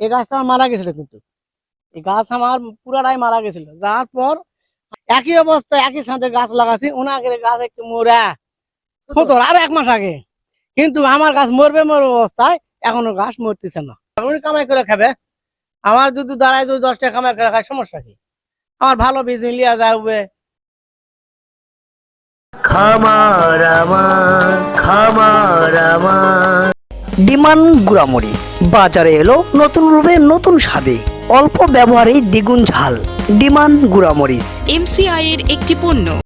এই গাছটা আমার মারা গেছিল কিন্তু। এই গাছ আমার পুরাটাই মারা গেছিল। যার পর একই অবস্থায় একই সাথে গাছ লাগাছি। ওনাকে গাছ একটু মরা। সতর আর এক মাস আগে। কিন্তু আমার গাছ মরবে মরবে অবস্থায় এখনও গাছ মরতেছে না। উনি কামাই করে খাবে। আমার যদি দাঁড়ায় যদি দশটা কামাই করে খায়, সমস্যা কি? আমার ভালো বীজ লিয়া যাবে খামার আমার খামার আমার। ডিমান গুড়ামরিচ। বাজারে এলো নতুন রূপে নতুন স্বাদে। অল্প ব্যবহারেই দ্বিগুণ ঝাল। ডিমান গুড়ামরিচ। এমসিআই এর একটি পণ্য।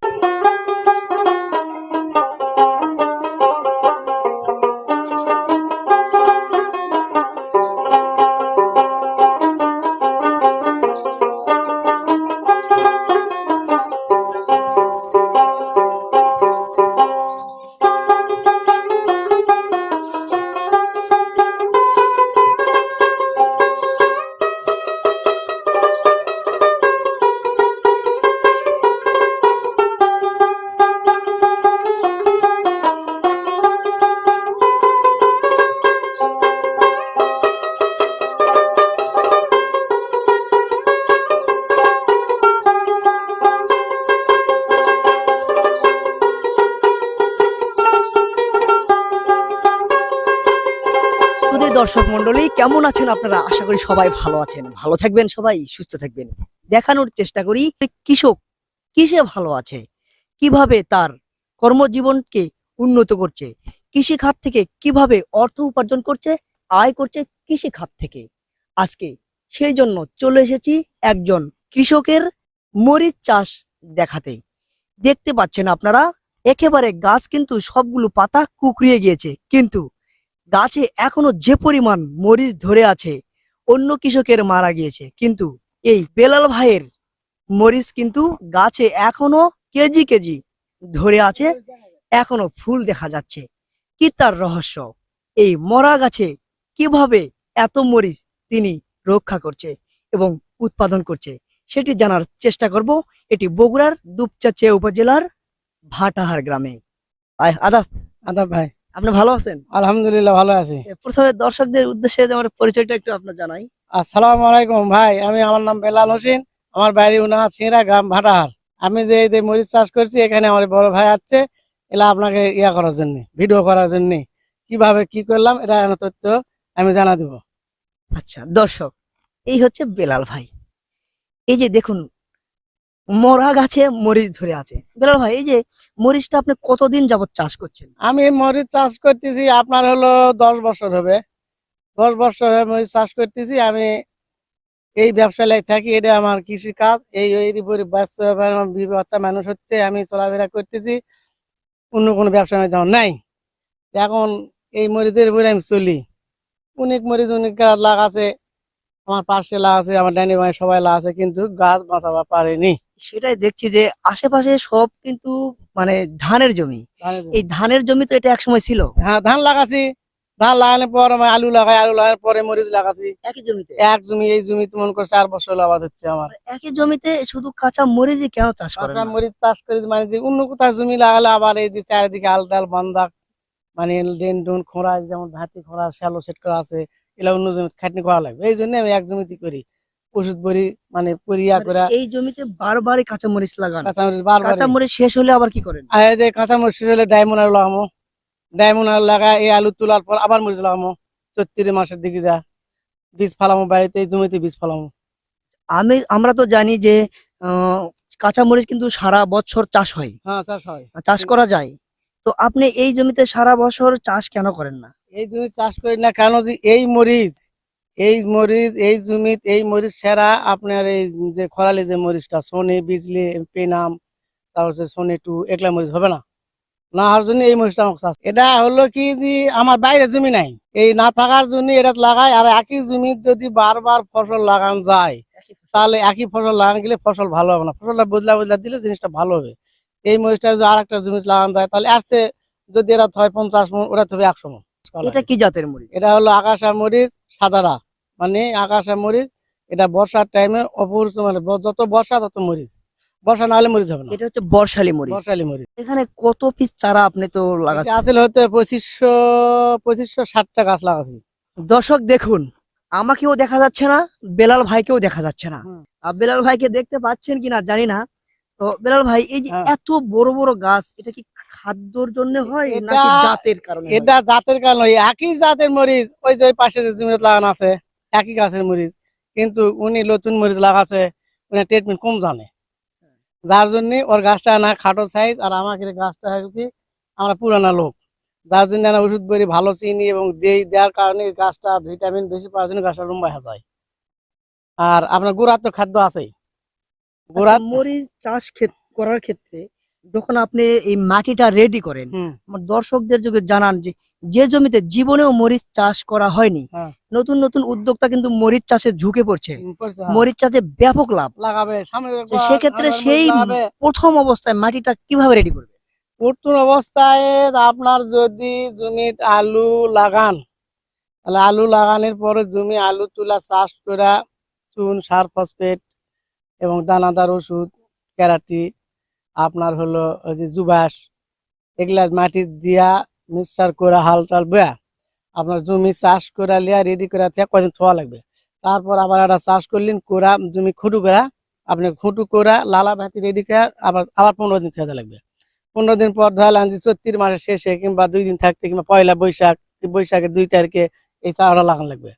দর্শক মন্ডলী, কেমন আছেন আপনারা? আশা করি সবাই ভালো আছেন। ভালো থাকবেন সবাই, সুস্থ থাকবেন। দেখানোর চেষ্টা করি, কৃষক কিসে ভালো আছে? কীভাবে তার কর্মজীবনকে উন্নত করছে? কৃষি খাত থেকে কীভাবে অর্থ উপার্জন করছে? আয় করছে কৃষি খাত থেকে। আজকে সেই জন্য চলে এসেছি একজন কৃষকের মরিচ চাষ দেখাতে। দেখতে পাচ্ছেন আপনারা, একেবারে গাছ কিন্তু সবগুলো পাতা কুকড়িয়ে গিয়েছে। কিন্তু গাছে এখনও যে পরিমাণ মরিচ ধরে আছে, অন্য কৃষকের মারা গিয়েছে। কিন্তু এই বেলাল ভাইয়ের মরিচ কিন্তু গাছে এখনও কেজি কেজি ধরে আছে, এখনও ফুল দেখা যাচ্ছে। কি তার রহস্য? এই মরা গাছে কীভাবে এত মরিচ তিনি রক্ষা করছে এবং উৎপাদন করছে, সেটি জানার চেষ্টা করব এটি বগুড়ার দুপচাচে উপজেলার ভাটাহার গ্রামে। আদাব। আদাব ভাই। আপনি ভালো আছেন? আলহামদুলিল্লাহ ভালো আছি। প্রথমে দর্শকদের উদ্দেশ্যে আমার পরিচয়টা একটু আপনার জানাই। আসসালামু আলাইকুম ভাই আমি আমার নাম বেলাল হোসেন আমার বাড়ি উনা ছিঁড়া গ্রাম ভাটাহার। আমি যে এই যে মরিচ চাষ করছি এখানে আমার বড় ভাই আছে এলা আপনাকে ইয়া করার জন্য ভিডিও করার জন্য। কীভাবে কি করলাম এটা তথ্য আমি জানা দিব। আচ্ছা দর্শক এই হচ্ছে বেলাল ভাই। এই যে দেখুন মরা গাছে মরিচ ধরে আছে। বেলাল ভাই, এই যে মরিচটা আপনি কতদিন যাবত চাষ করছেন? আমি মরিচ চাষ করতেছি আপনার হলো দশ বছর হবে। দশ বছর হবে মরিচ চাষ করতেছি, আমি এই ব্যবসা ব্যবসায় থাকি, এটা আমার কৃষি কাজ এই উপরে বাচ্চা মানুষ হচ্ছে, আমি চলাফেরা করতেছি। অন্য কোনো ব্যবসা যেমন নাই। এখন এই মরিচের উপরে আমি চলি। অনেক মরিচ, অনেক লাগ আছে আমার পাশে লাগ আছে আমার ডাইনি ভাই সবাই লাগ আছে কিন্তু গাছ বাঁচাবা পারেনি। সেটাই দেখছি যে আশেপাশে সব কিন্তু মানে ধানের জমি। এই ধানের জমি তো এটা একসময় ছিল। হ্যাঁ ধান লাগাছি। ধান লাগানোর পর আমি আলু লাগাই আলু লাগানোর পরে মরিচ লাগাছি। একই জমিতে? এক জমি এই জমি মনে করে চার বছর আবাদ হচ্ছে আমার। একই জমিতে শুধু কাঁচা মরিচই কেন চাষ করেন কাঁচা মরিচ চাষ করে মানে যে অন্য কোথাও জমি লাগালে আবার এই যে চারিদিকে আল ডাল বান্ধা মানে ডেন ডুন খোঁড়া যেমন ভাতি খোঁড়া শ্যালো সেট করা আছে এগুলো অন্য জমি খাটনি করা লাগবে। এই জন্য আমি এক জমিতে করি। ওষুধ বড়ি মানে পরিয়া করে মানে এই জমিতে বারবারই কাঁচা মরিচ লাগান। কাঁচা মরিচ বারবার কাঁচা মরিচ শেষ হলে আবার কি করেন? আর এই যে কাঁচা মরিচ শেষ হলে ডায়মন্ড আলু লাগামো। ডায়মন্ড আলু লাগাই এই আলু তোলার পর আবার মরিচ লাগামো। চৈত্রি মাসের দিকে যা বীজ ফালামো বাড়িতে এই জমিতে বীজ ফালামো। আমি আমরা তো জানি যে আহ, কাঁচা কিন্তু সারা বছর চাষ হয়। হ্যাঁ চাষ হয়। চাষ করা যায়। তো আপনি এই জমিতে সারা বছর চাষ কেন করেন না? এই জমি চাষ করেন না কেন যে এই মরিচ এই মরিচ এই জমিত এই মরিচ সেরা। আপনার এই যে খরালি যে মরিচটা সোনে বিজলি পেনাম তারপর হচ্ছে সোনে টু একলা মরিচ হবে না। না হওয়ার জন্য এই মরিচটা আমাকে চাষ এটা হলো কি যে আমার বাইরে জমি নাই। এই না থাকার জন্য এটা লাগাই আর একই জমি যদি বারবার ফসল লাগানো যায় তাহলে একই ফসল লাগানো গেলে ফসল ভালো হবে না। ফসলটা বদলা বদলা দিলে জিনিসটা ভালো হবে। এই মরিচটা যদি আর একটা জমি লাগানো যায় তাহলে আসছে যদি এরা হয় পঞ্চাশ মন ওরা তবে একশো মন। এটা কি জাতের মরিচ? এটা হলো আকাশা মরিচ সাদারা মানে আকাশা মরিচ এটা বর্ষার টাইমে অপরিচ মানে যত বর্ষা তত মরিচ। বর্ষা না হলে মরিচ হবে না। এটা হচ্ছে বর্ষালি মরিচ। বর্ষালি মরিচ। এখানে কত পিস চারা আপনি তো লাগাচ্ছেন আসলে হতে পঁচিশশো পঁচিশশো ষাটটা গাছ লাগাছি। দর্শক দেখুন আমাকেও দেখা যাচ্ছে না বেলাল ভাইকেও দেখা যাচ্ছে না। আর বেলাল ভাইকে দেখতে পাচ্ছেন কিনা জানি না। তো বেলাল ভাই এই যে হ্যাঁ। এত বড় বড় গাছ এটা কি খাদ্যর জন্য হয় নাকি জাতের কারণে এটা জাতের কারণে একই জাতের মরিচ ওই যে ওই পাশে যে জমিতে লাগানো আছে। একই গাছের মরিচ কিন্তু উনি নতুন মরিচ লাগাছে উনি ট্রিটমেন্ট কম জানে। যার জন্য ওর গাছটা না খাটো সাইজ আর আমাকে গাছটা কি আমরা পুরানা লোক। যার জন্য না ওষুধ বড়ি ভালো চিনি এবং দেই দেওয়ার কারণে গাছটা ভিটামিন বেশি পাওয়ার জন্য গাছটা লম্বা হয়ে যায়। আর আপনার গুড়ার তো খাদ্য আছেই। গুড়া আচ্ছা, মরিচ চাষ করার ক্ষেত্রে যখন আপনি এই মাটিটা রেডি করেন আমার দর্শকদের যোগে জানান যে যে জমিতে জীবনেও মরিচ চাষ করা হয়নি হ্যাঁ। নতুন নতুন উদ্যোক্তা কিন্তু মরিচ চাষে ঝুঁকে পড়ছে হ্যাঁ। মরিচ চাষে ব্যাপক লাভ লাগাবে সেক্ষেত্রে সেই। প্রথম অবস্থায় মাটিটা কীভাবে রেডি করবে প্রথম অবস্থায় আপনার যদি জমিতে আলু লাগান তাহলে আলু লাগানোর পরে জমি আলু তুলা চাষ করা চুন সার ফসফেট এবং দানাদার ওষুধ ক্যারাটি আপনার হলো ওই যে জুবাস, এগুলা মাটি দিয়া মিক্সার করে হাল টাল বয়া আপনার জমি চাষ করা লিয়া রেডি করে কদিন থোয়া লাগবে। তারপর আবার একটা চাষ করলেন কোরা জমি খুঁটু করা আপনার খুঁটু করা লালা ভাতি রেডি করে আবার আবার পনেরো দিন থেকে লাগবে। পনেরো দিন পর ধরলাম যে চৈত্রিশ মাসের শেষে কিংবা দুই দিন থাকতে কিংবা পয়লা বৈশাখ, বৈশাখের দুই তারিখে এই চারাটা লাগানো লাগবে।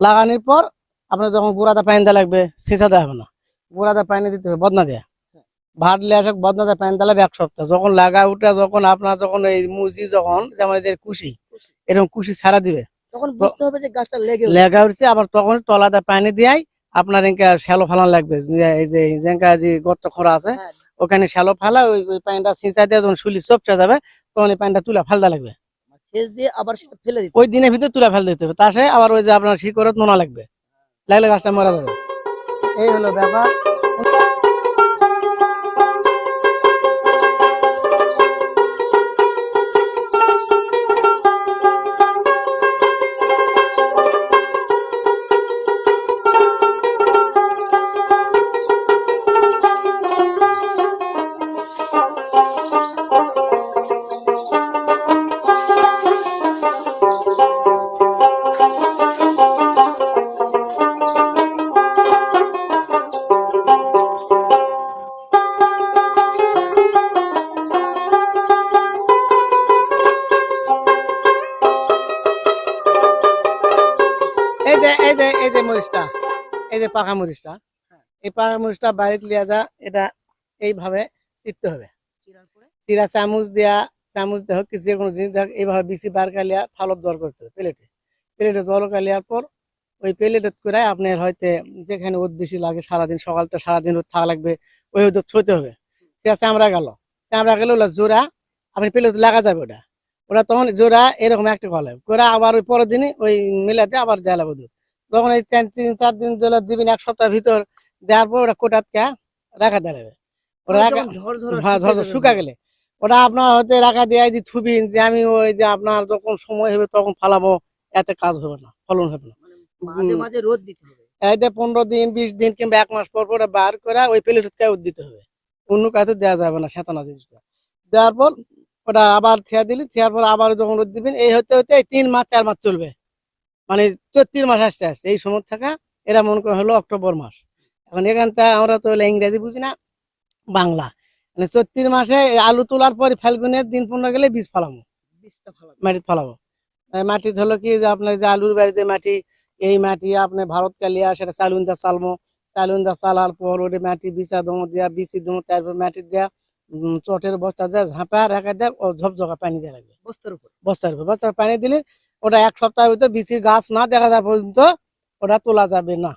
লাগানোর পর আপনার যখন গোড়াটা পানি দেওয়া লাগবে সেচা দেওয়া হবে না। গোড়াটা পানি দিতে হবে, বদনা দেয়া। ভাটলে আসে বদনাতে পানি দিলে এক সপ্তাহ। যখন লাগা উঠে যখন আপনার যখন এই মুজি যখন যেমন যে কুশি এরকম কুশি ছাড়া দিবে। তখন বুঝতে হবে যে গাছটা লেগে লেগা উঠছে আবার তখন তলাতে পানি দিয়াই আপনার এনকা শ্যালো ফালান লাগবে। এই যে যেনকা যে গর্ত খোঁড়া আছে হ্যাঁ। ওখানে শ্যালো ফালা ওই ওই পানিটা সিঁচা দিয়ে যখন শুলি চপচা যাবে তখন এই পানিটা তুলা ফালদা লাগবে। দিয়ে আবার ফেলে দিতে ওই দিনের ভিতরে তুলা ফেল দিতে হবে। তার আবার ওই যে আপনার শিকড়ত নোনা লাগবে। লাগলে গাছটা মারা যাবে। এই হলো ব্যাপার। পাকা মরিচটা এই পাকা মরিচটা বাড়িতে লিয়া যা এটা এইভাবে চিপতে হবে। চিরা চামচ দিয়া চামচ হোক কি যে কোনো জিনিস হোক, এইভাবে বিচি বার কালিয়া থালত জল করতে হবে প্লেটে। প্লেটে জল কালিয়ার পর ওই প্লেটে করে আপনার হয়তো যেখানে রোদ বেশি লাগে সারাদিন সকাল তো সারাদিন রোদ থাকা লাগবে ওই রোদ থইতে হবে। সে চামড়া গেল। চামড়া গেলে ওগুলো জোড়া আপনি প্লেট লাগা যাবে ওটা। ওটা তখন জোড়া এরকম একটা কলে করে আবার ওই পরের দিনই ওই মেলাতে আবার দেওয়া লাগবে দুধ। তখন এই তিন চার দিন জল দিবেন এক সপ্তাহ ভিতর দেওয়ার পর ওটা কোটাত কে রাখা ওটা হ্যাঁ শুকা গেলে। ওটা আপনার হয়তো রাখা দেয় যে থুবিন যে আমি ওই যে আপনার যখন সময় হবে তখন ফালাবো এতে কাজ হবে না ফলন হবে না। মাঝে মাঝে রোদ দিতে হবে। এই পনেরো দিন বিশ দিন কিংবা এক মাস পর পর বার করে ওই প্লেট দিতে হবে। অন্য কাছে দেওয়া যাবে না সেতানা জিনিসটা। দেওয়ার পর ওটা আবার থিয়া দিলি থিয়ার পর আবার যখন রোদ দিবেন এই হতে হতে তিন মাস চার মাস চলবে। মানে চৌত্রিশ মাস আসতে আসতে এই সময় থাকা এরা মনে করে হলো অক্টোবর মাস। এখন এখানটা আমরা তো হলো ইংরেজি বুঝি না বাংলা। মানে চৌত্রিশ মাসে আলু তোলার পর ফাল্গুনের দিন পনেরো গেলে বীজ ভালো মাটিতে ফলাবো। মাটি হলো কি যে আপনার যে আলুর বাড়ি যে মাটি এই মাটি আপনি ভারত কালিয়া সেটা চালুন দা চালমো চালুন দা চালার পর ওটা মাটি বিচা দমো দিয়া বিচি দমো তারপর মাটি দেওয়া চটের বস্তা দেয়া ঝাঁপা রাখা দেয়া ও ঝপঝপা পানি দেওয়া লাগবে। বস্তার উপর। বস্তার উপর। বস্তার পানি দিলে ওটা এক সপ্তাহের ভিতরে বিচির গাছ না দেখা যায় পর্যন্ত ওটা তোলা যাবে না।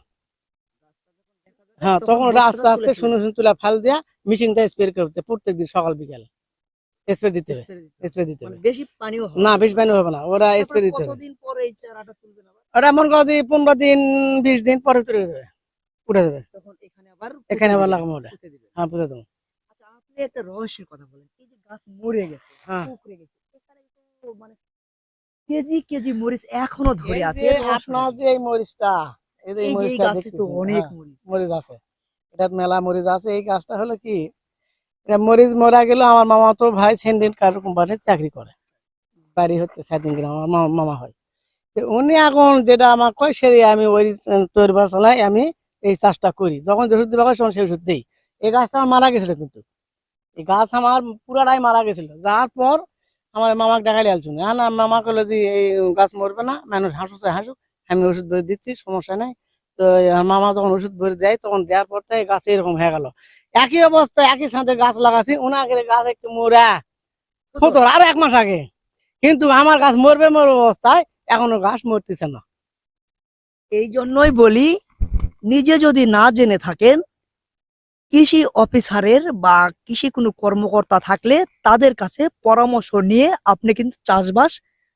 হ্যাঁ তখন ওটা আস্তে আস্তে শুনে শুনে তুলা ফাল দিয়া মিশিংটা স্প্রে করতে প্রত্যেক দিন সকাল বিকাল। স্প্রে দিতে হবে স্প্রে দিতে হবে বেশি পানিও না বেশি পানি হবে না ওরা স্প্রে দিতে হবে ওটা মনে করো যে পনেরো দিন বিশ দিন পরে যাবে উঠে যাবে। এখানে আবার লাগাবো ওটা। হ্যাঁ দেবো। আচ্ছা আপনি একটা রহস্যের কথা বলেন। এই যে গাছ মরে গেছে হ্যাঁ। গেছে মানে কেজি কেজি মরিচ এখনও ধরে আছে যে এর রহস্য আপনার যে এই মরিচটা এই যে এই এই যে এই মরিচটা গাছে তো অনেক মরিচ। মরিচ আছে। এটা মেলা মরিচ আছে। এই গাছটা হলো কি মরিচ মরা গেল আমার মামা তো ভাই সেন্ডেন কার কোম্পানির চাকরি করে। বাড়ি হচ্ছে সাদিন গ্রাম আমার মামা- মামা হয়। উনি এখন যেটা আমার কয় সেরে আমি ওই তৈরি আমি এই চাষটা করি। যখন যে ওষুধ তখন সেই ওষুধ দিই এই গাছটা আমার মারা গেছিল কিন্তু। এই গাছ আমার পুরাটাই মারা গেছিল। যার পর আমার মামাকে দেখাইলে আলছুন হ্যাঁ না মামা কইলো যে এই গাছ মরবে না মানুষ হাসুছে হাসুক আমি ওষুধ ভরে দিচ্ছি সমস্যা নাই। তো মামা যখন ওষুধ ভরে দেয় তখন দেওয়ার পর থেকে গাছ এরকম হয়ে গেল। একই অবস্থায় একই সাথে গাছ লাগাছি ওনাকে গাছ একটু মোরা। ফতর আরও এক মাস আগে। কিন্তু আমার গাছ মরবে মরবে অবস্থায় এখনও গাছ মরতেছে না। এই জন্যই বলি নিজে যদি না জেনে থাকেন কৃষি অফিসারের বা কৃষি কোনো কর্মকর্তা থাকলে তাদের কাছে পরামর্শ নিয়ে আপনি কিন্তু চাষবাস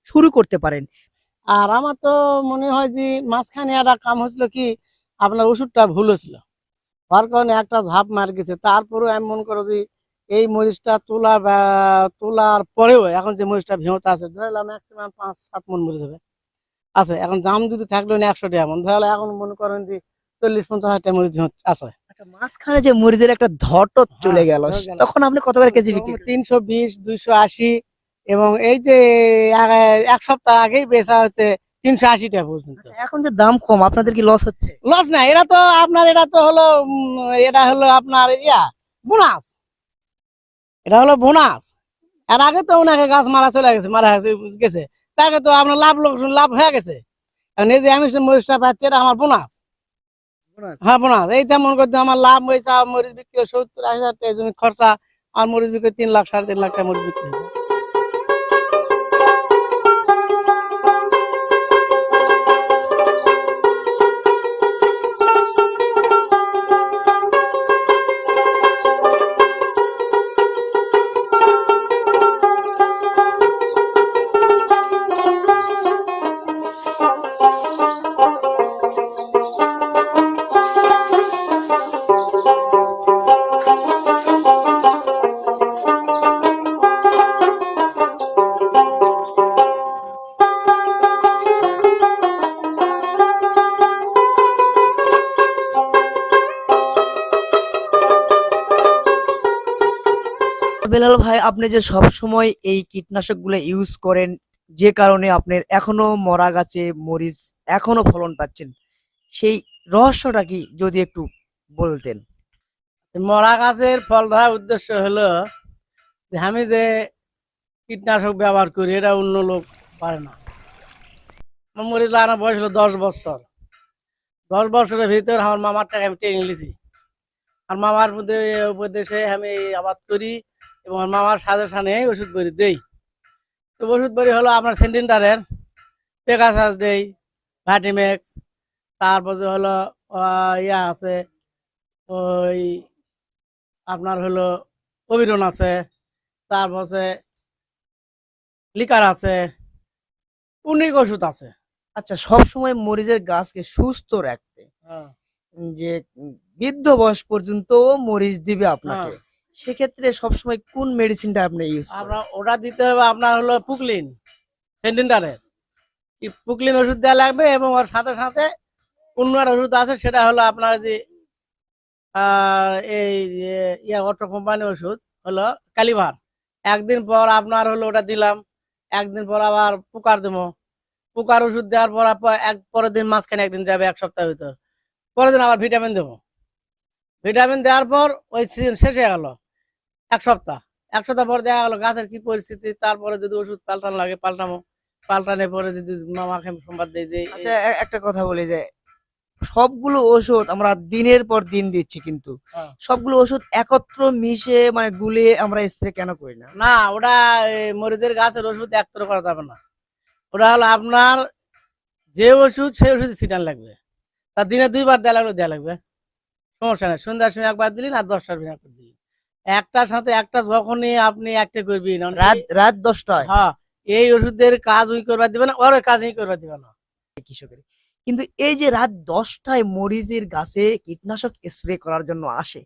শুরু করতে পারেন। আর আমার তো মনে হয় যে মাঝখানে একটা কাম হয়েছিল কি, আপনার ওষুধটা ভুল হয়েছিল। হওয়ার কারণে একটা ঝাপ মার গেছে। তারপরেও আমি মনে করো যে এই মরিচটা তোলার তোলার পরেও এখন যে মরিচটা ভেঙতে আছে ধরলাম ম্যাক্সিমাম পাঁচ, সাত মন মরিচ হবে। আছে, এখন দাম যদি থাকল না একশো টাকা এখন মনে করেন যে চল্লিশ, পঞ্চাশ হাজার টাকা মরিচ আছে। আচ্ছা মাঝখানে যে মরিচের একটা ধট চলে হ্যাঁ, গেল। তখন আপনি কত করে কেজি বিক্রি তিনশো বিশ দুইশো আশি এবং এই যে এক- সপ্তাহ আগেই বেচা হচ্ছে তিনশো আশি টাকা পর্যন্ত। আচ্ছা, এখন যে দাম কম আপনাদের কি লস হচ্ছে? লস না এটা তো আপনার এটা তো হলো এটা হলো আপনার ইয়া বোনাস। এটা হলো বোনাস। এর আগে তো ওনাকে গাছ মারা চলে গেছে মারা গেছে গেছে। তাকে তো আপনার লাভ লোক লাভ হয়ে গেছে। এখন এই যে আমি মরিচটা পাচ্ছি এটা আমার বোনাস। হ্যাঁ বোনাস। এই তেমন করতে আমার লাভ হয়েছে মরিচ বিক্রি সত্তর হাজার টাকা। খরচা, আর মরিচ বিক্রি তিন লাখ, সাড়ে তিন লাখ টাকা মরিচ বিক্রি হয়েছে। বেলাল ভাই, আপনি যে সব সময় এই কীটনাশকগুলো ইউজ করেন, যে কারণে আপনার এখনও মরা গাছে মরিচ এখনও ফলন পাচ্ছেন, সেই রহস্যটা কি যদি একটু বলতেন? মরা গাছের ফল ধরার উদ্দেশ্য হলো আমি যে কীটনাশক ব্যবহার করি, এটা অন্য লোক পারে না। আমার মরিচ লাগানোর বয়স হলো দশ বছর। দশ বছরের ভিতর আমার মামার টাকা আমি টেনে নিয়েছি। আর মামার মধ্যে উপদেশে আমি আবাদ করি এবং মামার সাজেশানে ওষুধ বড়ি দেই। তো ওষুধ বড়ি হলো আপনার সেন্টিনটারের পেগাসাস দেই ভাটিমেক্স তারপর যে হলো ইয়া আছে ওই আপনার হলো অবিরন আছে তারপর আছে লিকার আছে অনেক ওষুধ আছে। আচ্ছা সব সময় মরিচের গাছকে সুস্থ রাখতে যে বৃদ্ধ বয়স পর্যন্ত মরিচ দিবে আপনাকে। হ্যাঁ। সেক্ষেত্রে সবসময় কোন মেডিসিনটা আপনি ইউজ আমরা ওটা দিতে হবে আপনার হলো পুকলিন সেন্টিনটারের এই পুকলিন ওষুধ দেওয়া লাগবে এবং ওর সাথে সাথে অন্য একটা ওষুধ আছে, সেটা হলো আপনার যে এই ইয়া অটো কোম্পানি ওষুধ হলো কালিভার একদিন পর আপনার হলো ওটা দিলাম, একদিন পর আবার পুকার দেবো। পুকার ওষুধ দেওয়ার পর এক, পরের দিন মাঝখানে একদিন যাবে, এক সপ্তাহের ভিতর। পরের দিন আবার ভিটামিন দেবো। ভিটামিন দেওয়ার পর ওই সিজন শেষ হয়ে গেল। এক সপ্তাহ। এক সপ্তাহ পর দেখা গেলো গাছের কি পরিস্থিতি তারপরে যদি ওষুধ পাল্টান লাগে পাল্টামো পাল্টানোর পরে যদি মামাকে সংবাদ দেয় যে আচ্ছা একটা কথা বলি যে সবগুলো ওষুধ আমরা দিনের পর দিন দিচ্ছি কিন্তু। হ্যাঁ। সবগুলো ওষুধ একত্র মিশে মানে গুলে আমরা স্প্রে কেন করি না? না ওটা মরিচের গাছের ওষুধ একত্র করা যাবে না। ওটা হলো আপনার যে ওষুধ সেই ওষুধ ছিটান লাগবে। তার দিনে দুইবার দেওয়া লাগলে দেওয়া লাগবে। সমস্যা নেই। সন্ধ্যার সময় একবার দিলেন আর দশটার সময় একবার দিলেন। একটার সাথে একটা যখনই আপনি একটা করবেন রাত রাত দশটায়? হ্যাঁ এই ওষুধের কাজ ওই করবার দিবে না ওর কাজ এই করবার দিবে না। কৃষকের। কিন্তু এই যে রাত দশটায় মরিচের গাছে কীটনাশক স্প্রে করার জন্য আসে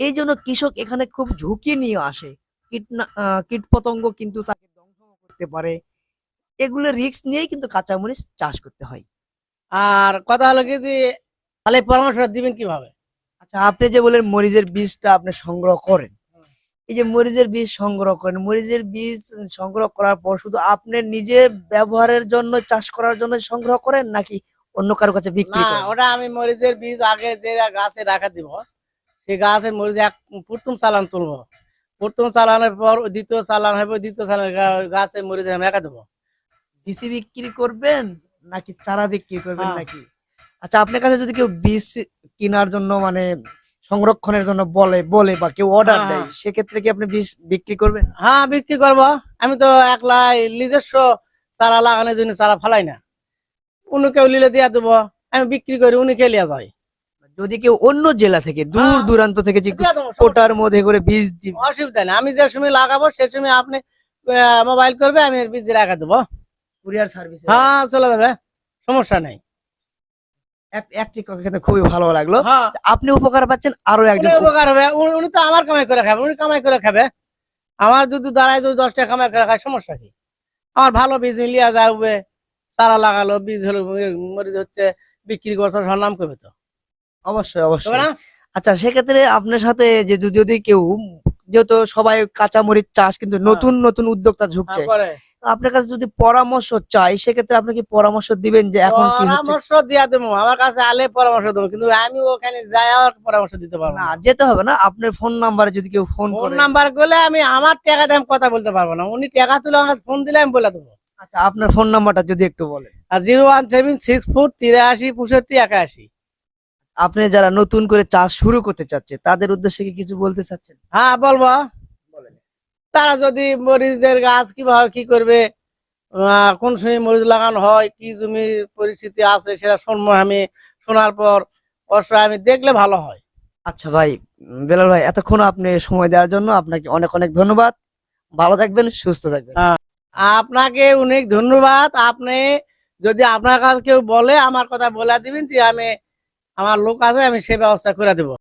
এই জন্য কৃষক এখানে খুব ঝুঁকি নিয়ে আসে। কীটনা কীট পতঙ্গ কিন্তু তাকে ধ্বংস করতে পারে। এগুলো রিস্ক নিয়েই কিন্তু কাঁচা মরিচ চাষ করতে হয়। আর কথা হলো কি যে তাহলে পরামর্শ দিবেন কীভাবে? আচ্ছা আপনি যে বলেন মরিচের বীজটা আপনি সংগ্রহ করেন এই যে মরিচের বীজ সংগ্রহ করেন মরিচের বীজ সংগ্রহ করার পর শুধু আপনি নিজে ব্যবহারের জন্য চাষ করার জন্য সংগ্রহ করেন নাকি অন্য কারও কাছে বিক্রি না করেন? ওটা আমি মরিচের বীজ আগে যে গাছে রাখা দিব সেই গাছের মরিচ এক প্রথম চালান তুলবো। প্রথম চালানের পর দ্বিতীয় চালান হবে দ্বিতীয় চালানের গা- গাছে মরিচ আমি রাখা দেবো। বিসি বিক্রি করবেন নাকি চারা বিক্রি করবেন। নাকি? আচ্ছা আপনার কাছে যদি কেউ বীজ কেনার জন্য মানে সংরক্ষণের জন্য বলে বলে বা কেউ অর্ডার হ্যাঁ, দেয়। সেক্ষেত্রে কি আপনি বীজ বিক্রি করবেন? হ্যাঁ বিক্রি করব। আমি তো একলাই নিজস্ব চারা লাগানোর জন্য চারা ফালাই না। উনি কেউ লিলে দিয়ে দেবো। আমি বিক্রি করি উনি খেলিয়া যায়। যদি কেউ অন্য জেলা থেকে দূর হ্যাঁ। দূরান্ত থেকে যে কোটার মধ্যে করে বীজ দিবে অসুবিধা নেই। আমি যে সময় লাগাবো সে সময় আপনি মোবাইল করবে আমি বীজ রাখা দেবো। Courier service. হ্যাঁ চলে যাবে। সমস্যা নেই। একটি কথা খুবই ভালো লাগল। হ্যাঁ। আপনি উপকার পাচ্ছেন আরও একজন উপকার হবে। উনি তো আমার কামাই করে খাবে উনি কামাই করে খাবে। আমার যদি দাঁড়ায় যদি দশ টাকা কামাই করে খায় সমস্যা কি? আমার ভালো বীজ লিয়া যাবে চারা লাগালো বীজ হলো মরিচ হচ্ছে বিক্রি করছে সব নাম করবে তো। অবশ্যই অবশ্যই। আচ্ছা সেক্ষেত্রে আপনার সাথে যে যদি- কেউ যেহেতু সবাই কাঁচামরিচ চাষ কিন্তু হ্যাঁ। নতুন নতুন উদ্যোক্তা ঝুঁকছে হ্যাঁ, আপনার কাছে যদি পরামর্শ চাই সেক্ষেত্রে আপনি কি পরামর্শ দিবেন যে এখন কি পরামর্শ দিয়া দেবো আমার কাছে আলে পরামর্শ দেবো কিন্তু আমি ওখানে যাই আর পরামর্শ দিতে পারব না যেতে হবে না আপনার ফোন নাম্বারে যদি কেউ ফোন ফোন নাম্বার করলে আমি আমার টাকা দিয়ে আমি কথা বলতে পারব না উনি টাকা তুলে আমার ফোন দিলে আমি বলে দেবো। আচ্ছা আপনার ফোন নাম্বারটা যদি একটু বলেন। আর zero one seven six four তিরাশি পঁয়ষট্টি একাশি। আপনি যারা নতুন করে চাষ শুরু করতে চাচ্ছে তাদের উদ্দেশ্যে কি কিছু বলতে চাচ্ছেন? হ্যাঁ বলব। তারা যদি মরিচের গাছ কীভাবে কি করবে? কোন সময় মরিচ লাগানো হয়? কি জমির পরিস্থিতি আছে? সেটা শুনব আমি। শোনার পর অবশ্যই আমি দেখলে ভালো হয়। আচ্ছা ভাই বেলাল ভাই এতক্ষণ আপনি সময় দেওয়ার জন্য আপনাকে অনেক অনেক ধন্যবাদ। ভালো থাকবেন সুস্থ থাকবেন। আপনাকে অনেক ধন্যবাদ। আপনি যদি আপনার কাছে কেউ বলে আমার কথা বলে দিবেন যে আমি আমার লোক আছে আমি সে ব্যবস্থা করে দেবো।